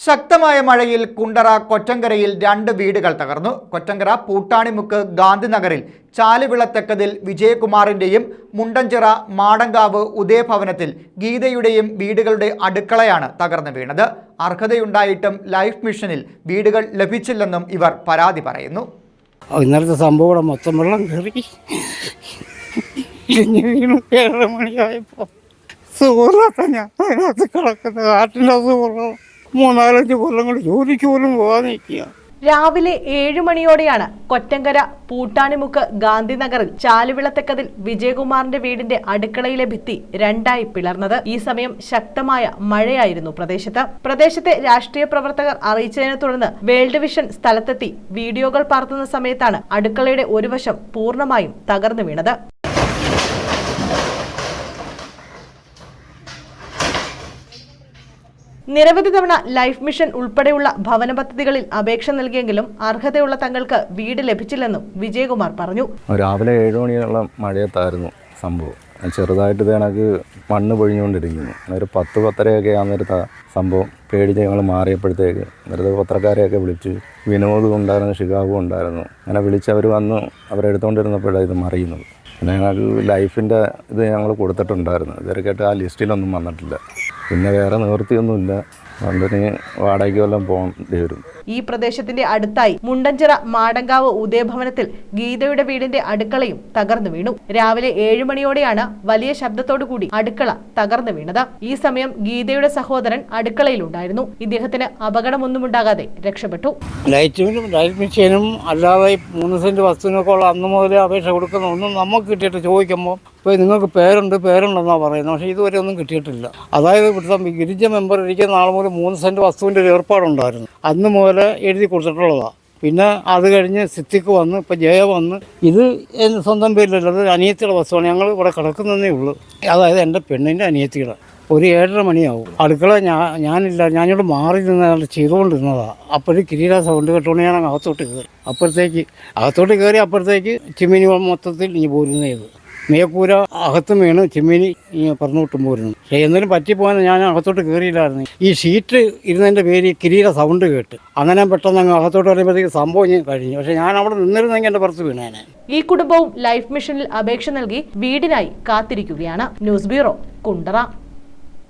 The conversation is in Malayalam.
ശക്തമായ മഴയിൽ കുണ്ടറ കൊറ്റങ്കരയിൽ രണ്ട് വീടുകൾ തകർന്നു. കൊറ്റങ്കര പൂട്ടാണിമുക്ക് ഗാന്ധിനഗറിൽ ചാലുവിളത്തക്കതിൽ വിജയകുമാറിന്റെയും മുണ്ടഞ്ചിറ മാടങ്കാവ് ഉദയഭവനത്തിൽ ഗീതയുടെയും വീടുകളുടെ അടുക്കളയാണ് തകർന്നു വീണത്. അർഹതയുണ്ടായിട്ടും ലൈഫ് മിഷനിൽ വീടുകൾ ലഭിച്ചില്ലെന്നും ഇവർ പരാതി പറയുന്നു. ഇന്നലത്തെ സംഭവം മൊത്തം വെള്ളം കയറി. മണിയായപ്പോൾ സുഹൃത്ത ഞാൻ അതിനകത്ത് കിടക്കുന്ന കാട്ടിന്റെ സുഹൃത്തം മൂന്നാലഞ്ച് കൊല്ലം കൊണ്ട് ജോലിക്ക് പോലും പോകാൻ നിൽക്കുക രാവിലെ ഏഴു മണിയോടെയാണ് കൊറ്റങ്കര പൂട്ടാണിമുക്ക് ഗാന്ധിനഗറിൽ ചാലുവിളത്തക്കതിൽ വിജയകുമാറിന്റെ വീടിന്റെ അടുക്കളയിലെ ഭിത്തി രണ്ടായി പിളർന്നത്. ഈ സമയം ശക്തമായ മഴയായിരുന്നു പ്രദേശത്ത്. പ്രദേശത്തെ രാഷ്ട്രീയ പ്രവർത്തകർ അറിയിച്ചതിനെ തുടർന്ന് വേൾഡ് വിഷൻ സ്ഥലത്തെത്തി വീഡിയോകൾ പാർത്തുന്ന സമയത്താണ് അടുക്കളയുടെ ഒരു വശം പൂർണമായും തകർന്നു വീണത്. നിരവധി തവണ ലൈഫ് മിഷൻ ഉൾപ്പെടെയുള്ള ഭവന പദ്ധതികളിൽ അപേക്ഷ നൽകിയെങ്കിലും അർഹതയുള്ള തങ്ങൾക്ക് വീട് ലഭിച്ചില്ലെന്നും വിജയകുമാർ പറഞ്ഞു. രാവിലെ ഏഴ് മണിയുള്ള മഴയത്തായിരുന്നു സംഭവം. ചെറുതായിട്ട് ഇത് മണ്ണ് പൊഴിഞ്ഞുകൊണ്ടിരിക്കുന്നു. ഒരു പത്ത് പത്തരയൊക്കെ ആകുന്നൊരു സംഭവം പേടിച്ച് ഞങ്ങൾ മാറിയപ്പോഴത്തേക്ക് വെറുതെ പത്രക്കാരെയൊക്കെ വിളിച്ചു വിനോദും ഉണ്ടായിരുന്നു ഷികാബും ഉണ്ടായിരുന്നു. അങ്ങനെ വിളിച്ച് അവർ വന്ന് അവരെടുത്തുകൊണ്ടിരുന്നപ്പോഴാണ് ഇത് മറിയുന്നത്. പിന്നെ ഞങ്ങൾക്ക് ലൈഫിന്റെ ഇത് ഞങ്ങൾ കൊടുത്തിട്ടുണ്ടായിരുന്നു. ഇതുവരെ കേട്ട് ആ ലിസ്റ്റിലൊന്നും വന്നിട്ടില്ല. പിന്നെ വേറെ നിവൃത്തിയൊന്നുമില്ല. അതുകൊണ്ട് ഇനി വാടകയ്ക്ക് വല്ലതും പോകേണ്ടി വരും. ഈ പ്രദേശത്തിന്റെ അടുത്തായി മുണ്ടഞ്ചിറ മാടങ്കാവ് ഉദയഭവനത്തിൽ ഗീതയുടെ വീടിന്റെ അടുക്കളയും തകർന്നു വീണു. രാവിലെ ഏഴു മണിയോടെയാണ് വലിയ ശബ്ദത്തോടു കൂടി അടുക്കള തകർന്നു വീണത്. ഈ സമയം ഗീതയുടെ സഹോദരൻ അടുക്കളയിലുണ്ടായിരുന്നു. ഇദ്ദേഹത്തിന് അപകടമൊന്നുമുണ്ടാകാതെ രക്ഷപ്പെട്ടു. ലൈറ്റിനും ലൈറ്റ് മെഷീനും അല്ലാതെ മൂന്ന് സെന്റ് വസ്തുവിനൊക്കെ ഉള്ള അന്ന് മുതലേ അപേക്ഷ കൊടുക്കുന്ന ഒന്നും നമുക്ക് കിട്ടിയിട്ട് ചോദിക്കുമ്പോൾ ഇപ്പോൾ നിങ്ങൾക്ക് പേരുണ്ട് പേരുണ്ടെന്നാണ് പറയുന്നത്. പക്ഷേ ഇതുവരെ ഒന്നും കിട്ടിയിട്ടില്ല. അതായത് ഇവിടുത്തെ ഗിരിജ മെമ്പർ ഇരിക്കുന്ന നാൾ മുതൽ മൂന്ന് സെന്റ് വസ്തുവിന്റെ ഒരു ഏർപ്പാടുണ്ടായിരുന്നു. അന്ന് മുതൽ എഴുതി കൊടുത്തിട്ടുള്ളതാണ് പിന്നെ അത് കഴിഞ്ഞ് സിത്തിക്ക് വന്ന് ഇപ്പോൾ ജയ വന്ന് ഇത് എന്റെ സ്വന്തം പേരിലല്ല അത് അനിയത്തിയുടെ വസ്തുവാണ്. ഞങ്ങൾ ഇവിടെ കിടക്കുന്നതേ ഉള്ളൂ. അതായത് എന്റെ പെണ്ണിന്റെ അനിയത്തിയുടെ. ഒരു ഏഴര മണിയാവും. അടുക്കള ഞാൻ ഞാനില്ല ഞാനിവിടെ മാറി നിന്നാണ് ചെയ്തുകൊണ്ടിരുന്നതാണ് അപ്പോഴും കിരീട സൗണ്ട് കേട്ടുകൊണ്ട് ഞാൻ അകത്തോട്ട് കയറി. അപ്പോഴത്തേക്ക് അകത്തോട്ട് കയറി അപ്പോഴത്തേക്ക് ചിമ്മിനി മൊത്തത്തിൽ ഇനി പോരുന്നത് മേക്കൂര അകത്തും വീണ് ചിമ്മിനി പറഞ്ഞു വിട്ടും പോരുന്നു. എന്നാലും പറ്റിപ്പോകാൻ ഞാൻ അകത്തോട്ട് കയറിയില്ലായിരുന്നു ഈ ഷീറ്റ് ഇരുന്നതിന്റെ പേര് കിരീട സൗണ്ട് കേട്ട്. അങ്ങനെ പെട്ടെന്ന് അങ്ങ് അകത്തോട്ട് പറയുമ്പോഴത്തേക്ക് സംഭവം കഴിഞ്ഞു. പക്ഷേ ഞാൻ അവിടെ നിന്നിരുന്നെങ്കിൽ എന്റെ പുറത്ത് വീണേനെ. ഈ കുടുംബവും ലൈഫ് മിഷനിൽ അപേക്ഷ നൽകി വീടിനായി കാത്തിരിക്കുകയാണ്. News bureau Kundara.